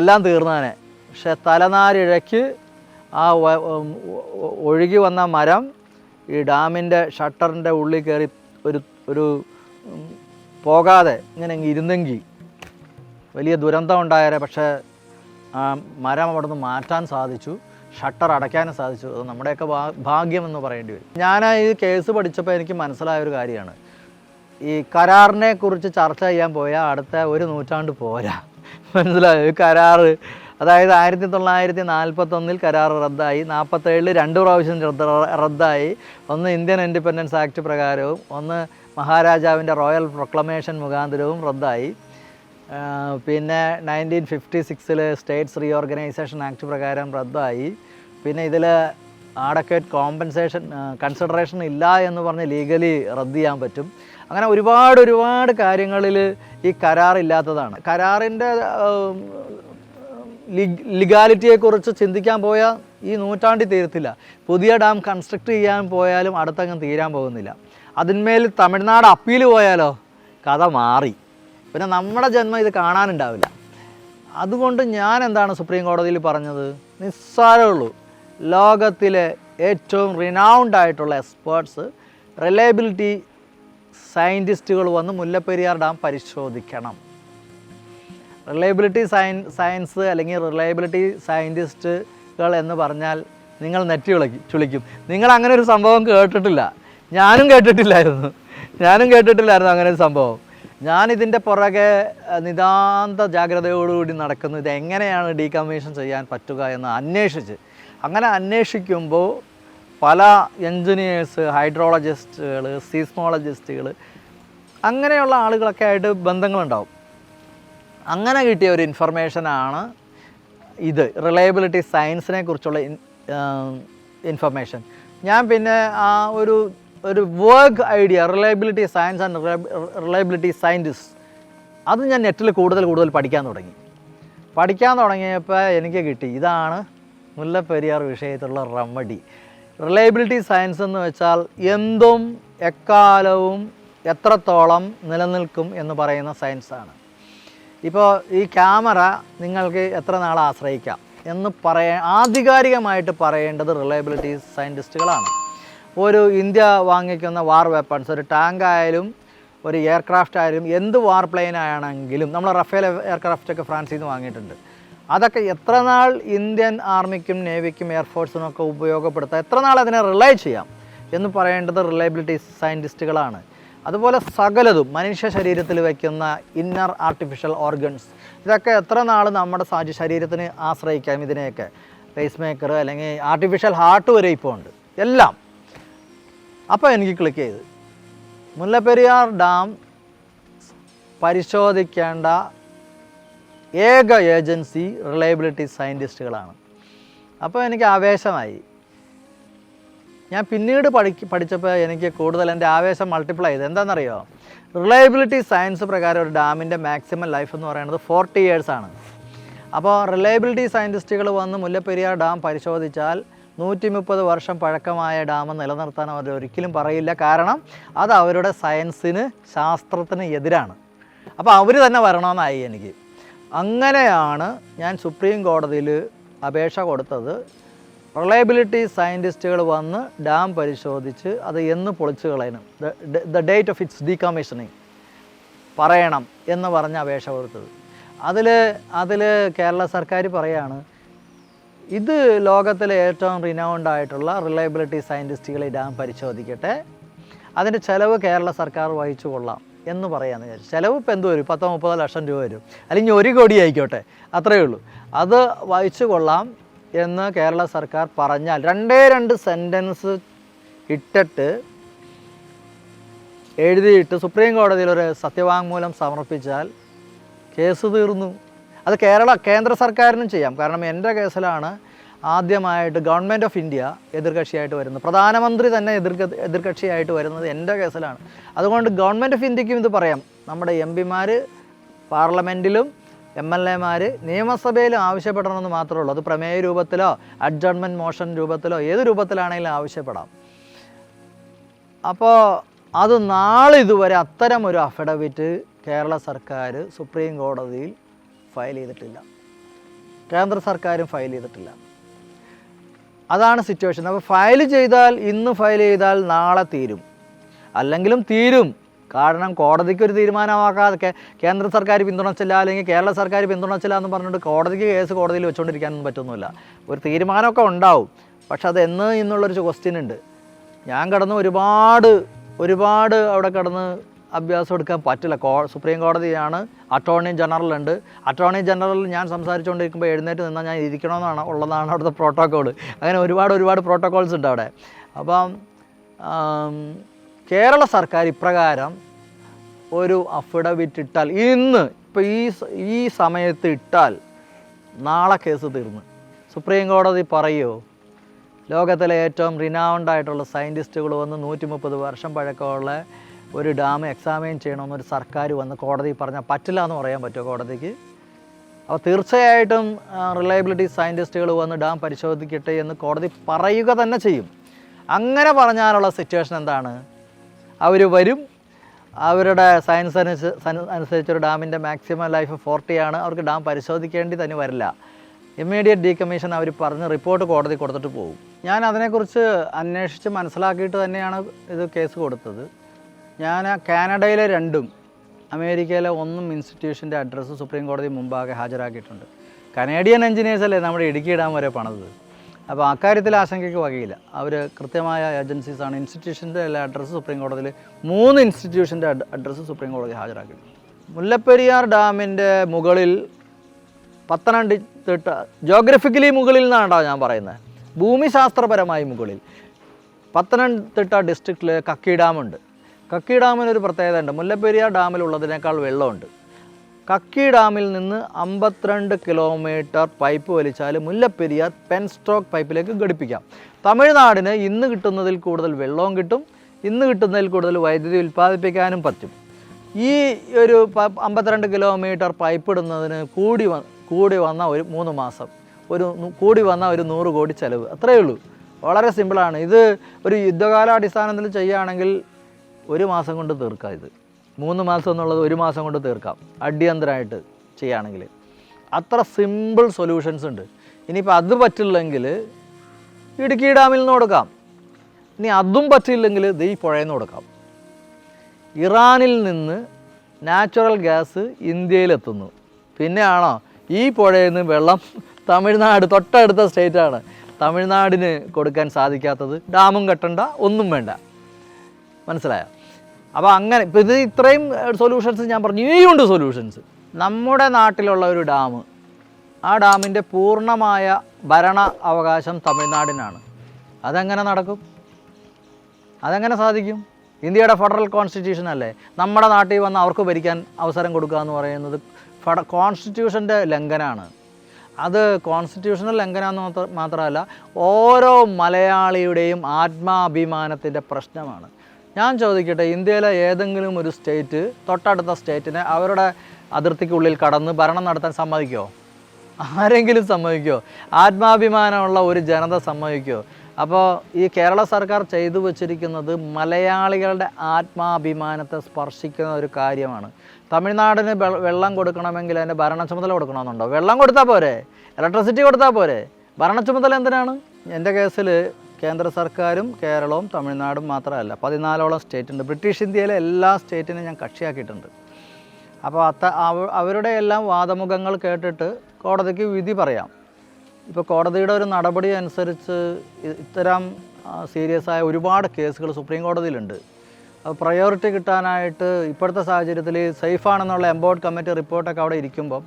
എല്ലാം തീർന്നാനെ. പക്ഷെ തലനാരിഴയ്ക്ക് ആ ഒഴുകി വന്ന മരം ഈ ഡാമിന്റെ ഷട്ടറിന്റെ ഉള്ളിൽ കയറി ഒരു ഒരു പോകാതെ ഇങ്ങനെ ഇരുന്നെങ്കിൽ വലിയ ദുരന്തം ഉണ്ടായേരെ പക്ഷേ മരം അവിടെ നിന്ന് മാറ്റാൻ സാധിച്ചു. ഷട്ടർ അടയ്ക്കാനും സാധിച്ചു. അത് നമ്മുടെയൊക്കെ ഭാ- ഭാഗ്യം എന്ന് പറയേണ്ടി വരും. ഞാൻ ഈ കേസ് പഠിച്ചപ്പോൾ എനിക്ക് മനസ്സിലായ ഒരു കാര്യമാണ്. ഈ കരാറിനെ കുറിച്ച് ചർച്ച ചെയ്യാൻ പോയാൽ അടുത്ത ഒരു നൂറ്റാണ്ട് പോരാ. മനസ്സിലായോ? കരാറ് അതായത് ആയിരത്തി തൊള്ളായിരത്തി നാൽപ്പത്തൊന്നിൽ കരാർ റദ്ദായി നാൽപ്പത്തേഴിൽ രണ്ട് പ്രാവശ്യം റദ്ദ റദ്ദായി. ഒന്ന് ഇന്ത്യൻ ഇൻഡിപെൻഡൻസ് ആക്ട് പ്രകാരവും ഒന്ന് മഹാരാജാവിന്റെ റോയൽ പ്രൊക്ലമേഷൻ മുഖാന്തരവും റദ്ദായി. പിന്നെ നയന്റീൻ ഫിഫ്റ്റി സിക്സിൽ സ്റ്റേറ്റ്സ് റീഓർഗനൈസേഷൻ ആക്ട് പ്രകാരം റദ്ദായി. പിന്നെ ഇതിൽ ആഡക്കേറ്റ് കോമ്പൻസേഷൻ കൺസിഡറേഷൻ ഇല്ല എന്ന് പറഞ്ഞ് ലീഗലി റദ്ദ് ചെയ്യാൻ പറ്റും. അങ്ങനെ ഒരുപാട് ഒരുപാട് കാര്യങ്ങളിൽ ഈ കരാറില്ലാത്തതാണ് കരാറിന്റെ ലിഗാലിറ്റിയെക്കുറിച്ച് ചിന്തിക്കാൻ പോയാൽ ഈ നൂറ്റാണ്ടി തീരത്തില്ല. പുതിയ ഡാം കൺസ്ട്രക്ട് ചെയ്യാൻ പോയാലും അടുത്തങ്ങ് തീരാൻ പോകുന്നില്ല. അതിന്മേൽ തമിഴ്നാട് അപ്പീൽ പോയാലോ? കഥ മാറി. പിന്നെ നമ്മുടെ ജന്മം ഇത് കാണാനുണ്ടാവില്ല. അതുകൊണ്ട് ഞാൻ എന്താണ് സുപ്രീം കോടതിയിൽ പറഞ്ഞത്? നിസ്സാരമേ ഉള്ളൂ. ലോകത്തിലെ ഏറ്റവും റിനൗണ്ട് ആയിട്ടുള്ള എക്സ്പേർട്സ് റിലയബിലിറ്റി സയന്റിസ്റ്റുകൾ വന്ന് മുല്ലപ്പെരിയാർ ഡാം പരിശോധിക്കണം. റിലയബിലിറ്റി സയൻ സയൻസ് അല്ലെങ്കിൽ റിലയബിലിറ്റി സയന്റിസ്റ്റുകൾ എന്ന് പറഞ്ഞാൽ നിങ്ങൾ നെറ്റി വിളക്കി ചുളിക്കും. നിങ്ങൾ അങ്ങനെ ഒരു സംഭവം കേട്ടിട്ടില്ല. ഞാനും കേട്ടിട്ടില്ലായിരുന്നു. ഞാനും കേട്ടിട്ടില്ലായിരുന്നു അങ്ങനെ ഒരു സംഭവം. ഞാൻ ഇതിന്റെ പുറകെ നിതാന്ത ജാഗ്രതയോടുകൂടി നടക്കുന്നു. ഇത് എങ്ങനെയാണ് ഡീകമ്മീഷൻ ചെയ്യാൻ പറ്റുക എന്ന് അന്വേഷിച്ച്. അങ്ങനെ അന്വേഷിക്കുമ്പോൾ പല എൻജിനീയേഴ്സ് ഹൈഡ്രോളജിസ്റ്റുകൾ സീസ്മോളജിസ്റ്റുകൾ അങ്ങനെയുള്ള ആളുകളൊക്കെ ആയിട്ട് ബന്ധങ്ങളുണ്ടാവും. അങ്ങനെ കിട്ടിയ ഒരു ഇൻഫർമേഷനാണ് ഇത്. റിലയബിലിറ്റി സയൻസിനെ കുറിച്ചുള്ള ഇൻഫർമേഷൻ. ഞാൻ പിന്നെ ആ ഒരു ഒരു work idea reliability science and reliability scientist അത് ഞാൻ നെറ്റിൽ കൂടുതൽ കൂടുതൽ പഠിക്കാൻ തുടങ്ങി. പഠിക്കാൻ തുടങ്ങിയപ്പോൾ എനിക്ക് കിട്ടി. ഇതാണ് മുല്ലപ്പെരിയാർ വിഷയത്തിലുള്ള റെമഡി റിലയബിലിറ്റി സയൻസ് എന്ന് വെച്ചാൽ എന്തും എക്കാലവും എത്രത്തോളം നിലനിൽക്കും എന്ന് പറയുന്ന സയൻസാണ് ഇപ്പോൾ ഈ ക്യാമറ നിങ്ങൾക്ക് എത്ര നാൾ ആശ്രയിക്കാം എന്ന് പറയ ആധികാരികമായിട്ട് പറയേണ്ടത് റിലയബിലിറ്റി സയന്റിസ്റ്റുകളാണ് ഒരു ഇന്ത്യ വാങ്ങിക്കുന്ന വാർ വെപ്പൺസ് ഒരു ടാങ്ക് ആയാലും ഒരു എയർക്രാഫ്റ്റ് ആയാലും എന്ത് വാർ പ്ലെയിൻ ആണെങ്കിലും നമ്മൾ റഫേൽ എയർക്രാഫ്റ്റൊക്കെ ഫ്രാൻസിൽ നിന്ന് വാങ്ങിയിട്ടുണ്ട്. അതൊക്കെ എത്ര നാൾ ഇന്ത്യൻ ആർമിക്കും നേവിക്കും എയർഫോഴ്സിനും ഒക്കെ ഉപയോഗപ്പെടുത്താം എത്ര നാൾ അതിനെ റിലൈ ചെയ്യാം എന്ന് പറയേണ്ടത് റിലയബിലിറ്റി സയന്റിസ്റ്റുകളാണ്. അതുപോലെ സകലതും മനുഷ്യ ശരീരത്തിൽ വയ്ക്കുന്ന ഇന്നർ ആർട്ടിഫിഷ്യൽ ഓർഗൻസ് ഇതൊക്കെ എത്ര നാൾ നമ്മുടെ സാജി ശരീരത്തിന് ആശ്രയിക്കാം ഇതിനെയൊക്കെ. പേസ് മേക്കർ അല്ലെങ്കിൽ ആർട്ടിഫിഷ്യൽ ഹാർട്ട് വരെ ഇപ്പോൾ ഉണ്ട്. എല്ലാം. അപ്പോൾ എനിക്ക് ക്ലിക്ക് ചെയ്ത്. മുല്ലപ്പെരിയാർ ഡാം പരിശോധിക്കേണ്ട ഏക ഏജൻസി റിലയബിലിറ്റി സയന്റിസ്റ്റുകളാണ് അപ്പോൾ എനിക്ക് ആവേശമായി. ഞാൻ പിന്നീട് പഠി പഠിച്ചപ്പോൾ എനിക്ക് കൂടുതൽ എന്റെ ആവേശം മൾട്ടിപ്ലൈ ചെയ്ത്. എന്താണെന്നറിയോ? റിലയബിലിറ്റി സയൻസ് പ്രകാരം ഒരു ഡാമിന്റെ മാക്സിമം ലൈഫ് എന്ന് പറയുന്നത് ഫോർട്ടി ഇയേഴ്സാണ് അപ്പോൾ റിലയബിലിറ്റി സയന്റിസ്റ്റുകൾ വന്ന് മുല്ലപ്പെരിയാർ ഡാം പരിശോധിച്ചാൽ നൂറ്റി മുപ്പത് വർഷം പഴക്കമായ ഡാം നിലനിർത്താൻ അവർ ഒരിക്കലും പറയില്ല. കാരണം അത് അവരുടെ സയൻസിന് ശാസ്ത്രത്തിന് എതിരാണ്. അപ്പോൾ അവർ തന്നെ വരണമെന്നായി എനിക്ക്. അങ്ങനെയാണ് ഞാൻ സുപ്രീം കോടതിയിൽ അപേക്ഷ കൊടുത്തത്. റിലയബിലിറ്റി സയന്റിസ്റ്റുകൾ വന്ന് ഡാം പരിശോധിച്ച് അത് എന്ന് പൊളിച്ചു കളയണം. The date of its decommissioning. പറയണം എന്ന് പറഞ്ഞ് അപേക്ഷ കൊടുത്തത്. അതിൽ അതിൽ കേരള സർക്കാർ പറയാണ് ഇത് ലോകത്തിലെ ഏറ്റവും റിനൗണ്ട് ആയിട്ടുള്ള റിലയബിലിറ്റി സയന്റിസ്റ്റുകൾ ഈ ഡാം പരിശോധിക്കട്ടെ. അതിന്റെ ചിലവ് കേരള സർക്കാർ വഹിച്ചു കൊള്ളാം എന്ന് പറയാമെന്ന് വിചാരിച്ചു. ചിലവ് ഇപ്പോൾ എന്ത് വരും? പത്തോ മുപ്പതോ ലക്ഷം രൂപ വരും. അല്ലെങ്കിൽ ഒരു കോടി ആയിക്കോട്ടെ. അത്രയേ ഉള്ളൂ. അത് വഹിച്ചു കൊള്ളാം എന്ന് കേരള സർക്കാർ പറഞ്ഞാൽ രണ്ടേ രണ്ട് സെന്റൻസ് ഇട്ടിട്ട് എഴുതിയിട്ട് സുപ്രീം കോടതിയിൽ ഒരു സത്യവാങ്മൂലം സമർപ്പിച്ചാൽ കേസ് തീർന്നു. അത് കേരള കേന്ദ്ര സർക്കാരിനും ചെയ്യാം. കാരണം എന്റെ കേസിലാണ് ആദ്യമായിട്ട് ഗവൺമെന്റ് ഓഫ് ഇന്ത്യ എതിർകക്ഷിയായിട്ട് വരുന്നത്. പ്രധാനമന്ത്രി തന്നെ എതിർ എതിർകക്ഷിയായിട്ട് വരുന്നത് എന്റെ കേസിലാണ്. അതുകൊണ്ട് ഗവൺമെന്റ് ഓഫ് ഇന്ത്യക്കും ഇത് പറയാം. നമ്മുടെ എം പിമാർ പാർലമെന്റിലും എം എൽ എമാർ നിയമസഭയിലും ആവശ്യപ്പെടണമെന്ന് മാത്രമേ ഉള്ളൂ. അത് പ്രമേയ രൂപത്തിലോ അഡ്ജൺമെന്റ് മോഷൻ രൂപത്തിലോ ഏത് രൂപത്തിലാണെങ്കിലും ആവശ്യപ്പെടാം. അപ്പോൾ അത് നാളെ ഇതുവരെ അത്തരം ഒരു അഫിഡവിറ്റ് കേരള സർക്കാർ സുപ്രീം കോടതിയിൽ ഫയൽ ചെയ്തിട്ടില്ല. കേന്ദ്ര സർക്കാരും ഫയൽ ചെയ്തിട്ടില്ല. അതാണ് സിറ്റുവേഷൻ അപ്പോൾ ഫയൽ ചെയ്താൽ ഇന്ന് ഫയൽ ചെയ്താൽ നാളെ തീരും. അല്ലെങ്കിലും തീരും. കാരണം കോടതിക്ക് ഒരു തീരുമാനമാക്കാതെ കേന്ദ്ര സർക്കാർ പിന്തുണച്ചില്ല അല്ലെങ്കിൽ കേരള സർക്കാർ പിന്തുണച്ചില്ല എന്ന് പറഞ്ഞിട്ട് കോടതിക്ക് കേസ് കോടതിയിൽ വെച്ചുകൊണ്ടിരിക്കാനൊന്നും പറ്റൊന്നുമില്ല. ഒരു തീരുമാനമൊക്കെ ഉണ്ടാവും. പക്ഷെ അത് എന്ന് എന്നുള്ളൊരു ക്വസ്റ്റ്യൻ ഉണ്ട്. ഞാൻ കിടന്ന് ഒരുപാട് ഒരുപാട് അവിടെ കിടന്ന് അഭ്യാസം എടുക്കാൻ പറ്റില്ല. കോ സുപ്രീം കോടതിയാണ് അറ്റോർണി ജനറൽ ഉണ്ട്. അറ്റോർണി ജനറൽ ഞാൻ സംസാരിച്ചുകൊണ്ടിരിക്കുമ്പോൾ എഴുന്നേറ്റ് നിന്നാൽ ഞാൻ ഇരിക്കണമെന്നാണ് ഉള്ളതാണ് അവിടുത്തെ പ്രോട്ടോക്കോൾ അങ്ങനെ ഒരുപാട് ഒരുപാട് പ്രോട്ടോക്കോൾസ് ഉണ്ട് അവിടെ. അപ്പം കേരള സർക്കാർ ഇപ്രകാരം ഒരു അഫിഡവിറ്റ് ഇട്ടാൽ ഇന്ന് ഇപ്പോൾ ഈ ഈ സമയത്ത് ഇട്ടാൽ നാളെ കേസ് തീർന്ന്. സുപ്രീം കോടതി പറയുമോ ലോകത്തിലെ ഏറ്റവും റിനൗണ്ട് ആയിട്ടുള്ള സയന്റിസ്റ്റുകൾ വന്ന് നൂറ്റി മുപ്പത് വർഷം പഴക്കമുള്ള ഒരു ഡാം എക്സാമിൻ ചെയ്യണമെന്നൊരു സർക്കാർ വന്ന് കോടതി പറഞ്ഞാൽ പറ്റില്ല എന്ന് പറയാൻ പറ്റുമോ കോടതിക്ക്? അപ്പോൾ തീർച്ചയായിട്ടും റിലയബിലിറ്റി സയന്റിസ്റ്റുകൾ വന്ന് ഡാം പരിശോധിക്കട്ടെ എന്ന് കോടതി പറയുക തന്നെ ചെയ്യും. അങ്ങനെ പറഞ്ഞാലുള്ള സിറ്റുവേഷൻ എന്താണ്? അവർ വരും. അവരുടെ സയൻസ് അനുസരിച്ച് ഒരു ഡാമിന്റെ മാക്സിമം ലൈഫ് ഫോർട്ടിയാണ് അവർക്ക് ഡാം പരിശോധിക്കേണ്ടി തന്നെ വരില്ല. ഇമ്മീഡിയറ്റ് ഡീകമ്മീഷൻ അവർ പറഞ്ഞ് റിപ്പോർട്ട് കോടതി കൊടുത്തിട്ട് പോകും. ഞാൻ അതിനെക്കുറിച്ച് അന്വേഷിച്ച് മനസ്സിലാക്കിയിട്ട് തന്നെയാണ് ഇത് കേസ് കൊടുത്തത്. ഞാൻ കാനഡയിലെ രണ്ടും അമേരിക്കയിലെ ഒന്നും ഇൻസ്റ്റിറ്റ്യൂഷന്റെ അഡ്രസ്സ് സുപ്രീം കോടതി മുമ്പാകെ ഹാജരാക്കിയിട്ടുണ്ട്. കനേഡിയൻ എഞ്ചിനീയേഴ്സ് അല്ലേ നമ്മുടെ ഇടുക്കി ഡാം വരെ പണിത്? അപ്പോൾ അക്കാര്യത്തിൽ ആശങ്കയ്ക്ക് വകയില്ല. അവർ കൃത്യമായ ഏജൻസീസാണ്. ഇൻസ്റ്റിറ്റ്യൂഷന്റെ എല്ലാ അഡ്രസ്സ് സുപ്രീം കോടതിയിൽ മൂന്ന് ഇൻസ്റ്റിറ്റ്യൂഷന്റെ അഡ്രസ്സ് സുപ്രീം കോടതി ഹാജരാക്കിയിട്ടുണ്ട്. മുല്ലപ്പെരിയാർ ഡാമിന്റെ മുകളിൽ പത്തനംതിട്ട ജോഗ്രഫിക്കലി മുകളിൽ നിന്നാണ് ഞാൻ പറയുന്നത്? ഭൂമിശാസ്ത്രപരമായി മുകളിൽ. പത്തനംതിട്ട ഡിസ്ട്രിക്റ്റിൽ കക്കി ഡാമുണ്ട്. കക്കി ഡാമിന് ഒരു പ്രത്യേകത ഉണ്ട് മുല്ലപ്പെരിയാർ ഡാമിലുള്ളതിനേക്കാൾ വെള്ളമുണ്ട്. കക്കി ഡാമിൽ നിന്ന് അമ്പത്തിരണ്ട് കിലോമീറ്റർ പൈപ്പ് വലിച്ചാൽ മുല്ലപ്പെരിയാർ പെൻ സ്ട്രോക്ക് പൈപ്പിലേക്ക് ഘടിപ്പിക്കാം. തമിഴ്നാടിന് ഇന്ന് കിട്ടുന്നതിൽ കൂടുതൽ വെള്ളവും കിട്ടും. ഇന്ന് കിട്ടുന്നതിൽ കൂടുതൽ വൈദ്യുതി ഉൽപ്പാദിപ്പിക്കാനും പറ്റും. ഈ ഒരു അമ്പത്തിരണ്ട് കിലോമീറ്റർ പൈപ്പ് ഇടുന്നതിന് കൂടി കൂടി വന്ന ഒരു മൂന്ന് മാസം ഒരു കൂടി വന്ന ഒരു നൂറ് കോടി ചിലവ്. അത്രയേ ഉള്ളൂ. വളരെ സിമ്പിളാണ്. ഇത് ഒരു യുദ്ധകാലാടിസ്ഥാനത്തിൽ ചെയ്യുകയാണെങ്കിൽ ഒരു മാസം കൊണ്ട് തീർക്കാം ഇത്. മൂന്ന് മാസം എന്നുള്ളത് ഒരു മാസം കൊണ്ട് തീർക്കാം. അടിയന്തരമായിട്ട് ചെയ്യുകയാണെങ്കിൽ. അത്ര സിമ്പിൾ സൊല്യൂഷൻസ് ഉണ്ട്. ഇനിയിപ്പോൾ അത് പറ്റില്ലെങ്കിൽ ഇടുക്കി ഡാമിൽ നിന്ന് കൊടുക്കാം. ഇനി അതും പറ്റില്ലെങ്കിൽ ഈ പുഴയിൽ നിന്ന് കൊടുക്കാം. ഇറാനിൽ നിന്ന് നാച്ചുറൽ ഗ്യാസ് ഇന്ത്യയിലെത്തുന്നു പിന്നെയാണോ? ഈ പുഴയിൽ നിന്ന് വെള്ളം തമിഴ്നാട് തൊട്ടടുത്ത സ്റ്റേറ്റാണ് തമിഴ്നാടിന് കൊടുക്കാൻ സാധിക്കാത്തത്. ഡാമും കെട്ടണ്ട ഒന്നും വേണ്ട. മനസ്സിലായോ? അപ്പോൾ അങ്ങനെ ഇപ്പോൾ ഇത് ഇത്രയും സൊല്യൂഷൻസ് ഞാൻ പറഞ്ഞു. ഇനിയുണ്ട് സൊല്യൂഷൻസ് നമ്മുടെ നാട്ടിലുള്ള ഒരു ഡാം ആ ഡാമിന്റെ പൂർണമായ ഭരണ അവകാശം തമിഴ്നാടിനാണ്. അതെങ്ങനെ നടക്കും? അതെങ്ങനെ സാധിക്കും? ഇന്ത്യയുടെ ഫെഡറൽ കോൺസ്റ്റിറ്റ്യൂഷൻ അല്ലേ? നമ്മുടെ നാട്ടിൽ വന്ന് അവർക്ക് ഭരിക്കാൻ അവസരം കൊടുക്കുക എന്ന് പറയുന്നത് ഫെഡ കോൺസ്റ്റിറ്റ്യൂഷന്റെ ലംഘനമാണ്. അത് കോൺസ്റ്റിറ്റ്യൂഷണൽ ലംഘനമെന്ന് എന്ന് മാത്രമല്ല ഓരോ മലയാളിയുടെയും ആത്മാഭിമാനത്തിന്റെ പ്രശ്നമാണ്. ഞാൻ ചോദിക്കട്ടെ ഇന്ത്യയിലെ ഏതെങ്കിലും ഒരു സ്റ്റേറ്റ് തൊട്ടടുത്ത സ്റ്റേറ്റിനെ അവരുടെ അതിർത്തിക്കുള്ളിൽ കടന്ന് ഭരണം നടത്താൻ സമ്മതിക്കുമോ ആരെങ്കിലും സമ്മതിക്കുമോ ആത്മാഭിമാനമുള്ള ഒരു ജനത സമ്മതിക്കുമോ അപ്പോൾ ഈ കേരള സർക്കാർ ചെയ്തു വച്ചിരിക്കുന്നത് മലയാളികളുടെ ആത്മാഭിമാനത്തെ സ്പർശിക്കുന്ന ഒരു കാര്യമാണ്. തമിഴ്നാടിന് വെള്ളം കൊടുക്കണമെങ്കിൽ അതിന്റെ ഭരണ ചുമതല കൊടുക്കണമെന്നുണ്ടോ? വെള്ളം കൊടുത്താൽ പോരെ? ഇലക്ട്രിസിറ്റി കൊടുത്താൽ പോരെ? ഭരണ ചുമതല എന്തിനാണ്? എന്റെ കേസിൽ കേന്ദ്ര സർക്കാരും കേരളവും തമിഴ്നാടും മാത്രമല്ല പതിനാലോളം സ്റ്റേറ്റ് ഉണ്ട് ബ്രിട്ടീഷ് ഇന്ത്യയിലെ എല്ലാ സ്റ്റേറ്റിനും ഞാൻ കക്ഷിയാക്കിയിട്ടുണ്ട്. അപ്പോൾ അത്ത അവ- അവരുടെ എല്ലാം വാദമുഖങ്ങൾ കേട്ടിട്ട് കോടതിക്ക് വിധി പറയാം. ഇപ്പോൾ കോടതിയുടെ ഒരു നടപടി അനുസരിച്ച് ഇത്തരം സീരിയസ് ആയ ഒരുപാട് കേസുകൾ സുപ്രീം കോടതിയിലുണ്ട്. അപ്പോൾ പ്രയോറിറ്റി കിട്ടാനായിട്ട് ഇപ്പോഴത്തെ സാഹചര്യത്തിൽ സേഫാണെന്നുള്ള എംബോർഡ് കമ്മിറ്റി റിപ്പോർട്ടൊക്കെ അവിടെ ഇരിക്കുമ്പം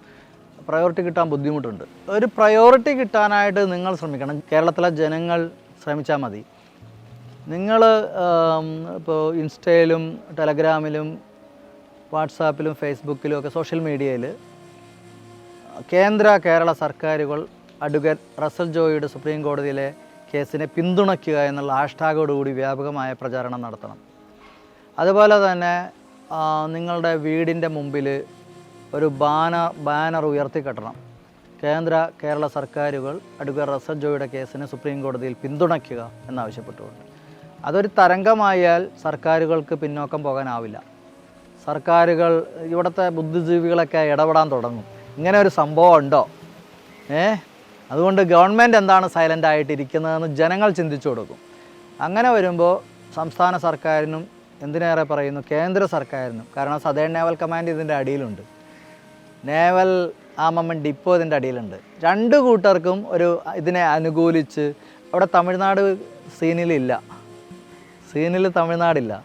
പ്രയോറിറ്റി കിട്ടാൻ ബുദ്ധിമുട്ടുണ്ട്. ഒരു പ്രയോറിറ്റി കിട്ടാനായിട്ട് നിങ്ങൾ ശ്രമിക്കണം. കേരളത്തിലെ ജനങ്ങൾ ശ്രമിച്ചാൽ മതി. നിങ്ങൾ ഇപ്പോൾ ഇൻസ്റ്റയിലും ടെലഗ്രാമിലും വാട്സാപ്പിലും ഫേസ്ബുക്കിലും ഒക്കെ സോഷ്യൽ മീഡിയയിൽ കേന്ദ്ര കേരള സർക്കാരുകൾ അഡ്വക്കേറ്റ് റസൽ ജോയിയുടെ സുപ്രീം കോടതിയിലെ കേസിനെ പിന്തുണയ്ക്കുക എന്നുള്ള ഹാഷ്ടാഗോടുകൂടി വ്യാപകമായ പ്രചാരണം നടത്തണം. അതുപോലെ തന്നെ നിങ്ങളുടെ വീടിന്റെ മുമ്പിൽ ഒരു ബാനർ ബാനർ ഉയർത്തിക്കെട്ടണം. കേന്ദ്ര കേരള സർക്കാരുകൾ അഡ്വക്കേറ്റ് റസൽ ജോയിയുടെ കേസിനെ സുപ്രീം കോടതിയിൽ പിന്തുണയ്ക്കുക എന്നാവശ്യപ്പെട്ടുകൊണ്ട്. അതൊരു തരംഗമായാൽ സർക്കാരുകൾക്ക് പിന്നോക്കം പോകാനാവില്ല. സർക്കാരുകൾ ഇവിടുത്തെ ബുദ്ധിജീവികളൊക്കെ ഇടപെടാൻ തുടങ്ങും. ഇങ്ങനെ ഒരു സംഭവം ഉണ്ടോ? ഏ? അതുകൊണ്ട് ഗവൺമെന്റ് എന്താണ് സൈലന്റ് ആയിട്ടിരിക്കുന്നതെന്ന് ജനങ്ങൾ ചിന്തിച്ചു കൊടുക്കും. അങ്ങനെ വരുമ്പോൾ സംസ്ഥാന സർക്കാരിനും എന്തിനേറെ പറയുന്നു കേന്ദ്ര സർക്കാരിനും. കാരണം സദേൺ നേവൽ കമാൻഡ് ഇതിന്റെ അടിയിലുണ്ട്. നേവൽ ആമമ്മൻ ഡിപ്പോ ഇതിന്റെ അടിയിലുണ്ട്. രണ്ട് കൂട്ടർക്കും ഒരു ഇതിനെ അനുകൂലിച്ച് അവിടെ തമിഴ്നാട് സീനിലില്ല. സീനിൽ തമിഴ്നാടില്ല.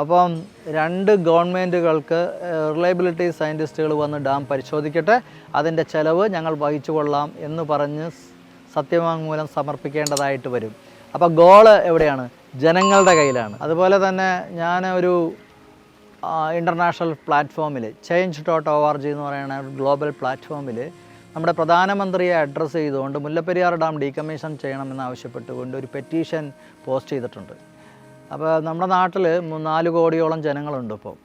അപ്പം രണ്ട് ഗവൺമെന്റുകൾക്ക് റിലയബിലിറ്റി സയന്റിസ്റ്റുകൾ വന്ന് ഡാം പരിശോധിക്കട്ടെ അതിന്റെ ചെലവ് ഞങ്ങൾ വഹിച്ചു കൊള്ളാം എന്ന് പറഞ്ഞ് സത്യവാങ്മൂലം സമർപ്പിക്കേണ്ടതായിട്ട് വരും. അപ്പോൾ ഗോൾ എവിടെയാണ്? ജനങ്ങളുടെ കയ്യിലാണ്. അതുപോലെ തന്നെ ഞാൻ ഒരു ഇന്റർനാഷണൽ പ്ലാറ്റ്ഫോമിൽ change dot O R G എന്ന് പറയുന്ന ഗ്ലോബൽ പ്ലാറ്റ്ഫോമിൽ നമ്മുടെ പ്രധാനമന്ത്രിയെ അഡ്രസ്സ് ചെയ്തുകൊണ്ട് മുല്ലപ്പെരിയാർ ഡാം ഡീകമ്മീഷൻ ചെയ്യണമെന്ന് ആവശ്യപ്പെട്ടുകൊണ്ട് ഒരു പെറ്റീഷൻ പോസ്റ്റ് ചെയ്തിട്ടുണ്ട്. അപ്പോൾ നമ്മുടെ നാട്ടിൽ നാല് കോടിയോളം ജനങ്ങളുണ്ട് ഇപ്പോൾ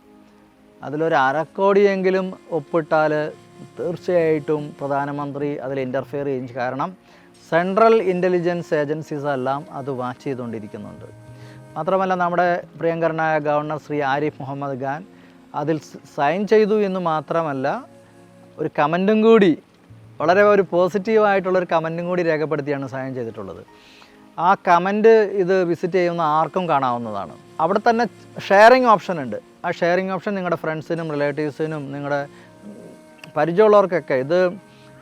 അതിലൊരു അരക്കോടിയെങ്കിലും ഒപ്പിട്ടാൽ തീർച്ചയായിട്ടും പ്രധാനമന്ത്രി അതിൽ ഇന്റർഫിയർ ചെയ്യും. കാരണം സെൻട്രൽ ഇന്റലിജൻസ് ഏജൻസീസ് എല്ലാം അത് വാച്ച് ചെയ്തുകൊണ്ടിരിക്കുന്നുണ്ട്. മാത്രമല്ല നമ്മുടെ പ്രിയങ്കരനായ ഗവർണർ ശ്രീ ആരിഫ് മുഹമ്മദ് ഖാൻ അതിൽ സൈൻ ചെയ്തു എന്ന് മാത്രമല്ല ഒരു കമന്റും കൂടി വളരെ ഒരു പോസിറ്റീവായിട്ടുള്ളൊരു കമന്റും കൂടി രേഖപ്പെടുത്തിയാണ് സൈൻ ചെയ്തിട്ടുള്ളത്. ആ കമന്റ് ഇത് വിസിറ്റ് ചെയ്യുന്ന ആർക്കും കാണാവുന്നതാണ്. അവിടെ തന്നെ ഷെയറിങ് ഓപ്ഷൻ ഉണ്ട്. ആ ഷെയറിങ് ഓപ്ഷൻ നിങ്ങളുടെ ഫ്രണ്ട്സിനും റിലേറ്റീവ്സിനും നിങ്ങളുടെ പരിചയമുള്ളവർക്കൊക്കെ ഇത്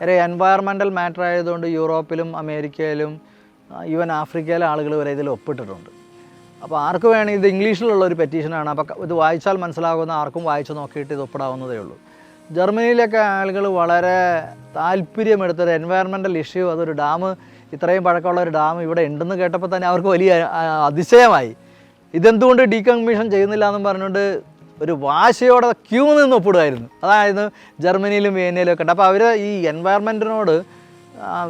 ഒരു എൻവയറമെന്റൽ മാറ്റർ ആയതുകൊണ്ട് യൂറോപ്പിലും അമേരിക്കയിലും ഈവൻ ആഫ്രിക്കയിലെ ആളുകൾ വരെ ഇതിൽ ഒപ്പിട്ടിട്ടുണ്ട്. അപ്പോൾ ആർക്ക് വേണമെങ്കിൽ ഇത് ഇംഗ്ലീഷിലുള്ള ഒരു പെറ്റീഷനാണ് അപ്പോൾ ഇത് വായിച്ചാൽ മനസ്സിലാകുന്ന ആർക്കും വായിച്ച് നോക്കിയിട്ട് ഇത് ഒപ്പിടാവുന്നതേ ഉള്ളൂ. ജർമ്മനിയിലൊക്കെ ആളുകൾ വളരെ താല്പര്യമെടുത്തൊരു എൻവയറമെന്റൽ ഇഷ്യൂ അതൊരു ഡാം ഇത്രയും പഴക്കമുള്ള ഒരു ഡാം ഇവിടെ ഉണ്ടെന്ന് കേട്ടപ്പോൾ തന്നെ അവർക്ക് വലിയ അതിശയമായി. ഇതെന്തുകൊണ്ട് ഡീകമ്മീഷൻ ചെയ്യുന്നില്ല എന്നും പറഞ്ഞുകൊണ്ട് ഒരു വാശയോടെ ക്യൂ നിന്ന് ഒപ്പിടുമായിരുന്നു അതായത് ജർമ്മനിയിലും വിയന്നയിലും ഒക്കെ ഉണ്ട്. അപ്പോൾ അവർ ഈ എൻവയറമെന്റിനോട്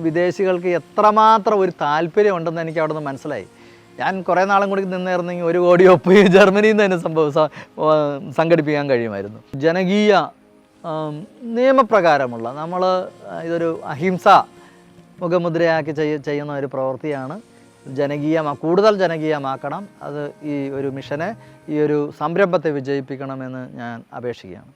വിദേശികൾക്ക് എത്രമാത്രം ഒരു താല്പര്യം ഉണ്ടെന്ന് എനിക്ക് അവിടെ നിന്ന് മനസ്സിലായി. ഞാൻ കുറേ നാളും കൂടി നിന്നായിരുന്നെങ്കിൽ ഒരു കോടി ഒപ്പ് ജർമ്മനിയിൽ നിന്ന് തന്നെ സംഭവം സംഘടിപ്പിക്കാൻ കഴിയുമായിരുന്നു. ജനകീയ നിയമപ്രകാരമുള്ള നമ്മൾ ഇതൊരു അഹിംസ മുഖമുദ്രയാക്കി ചെയ്യ ചെയ്യുന്ന ഒരു പ്രവൃത്തിയാണ്. ജനകീയമാ കൂടുതൽ ജനകീയമാക്കണം. അത് ഈ ഒരു മിഷനെ ഈ ഒരു സംരംഭത്തെ വിജയിപ്പിക്കണമെന്ന് ഞാൻ അപേക്ഷിക്കുകയാണ്.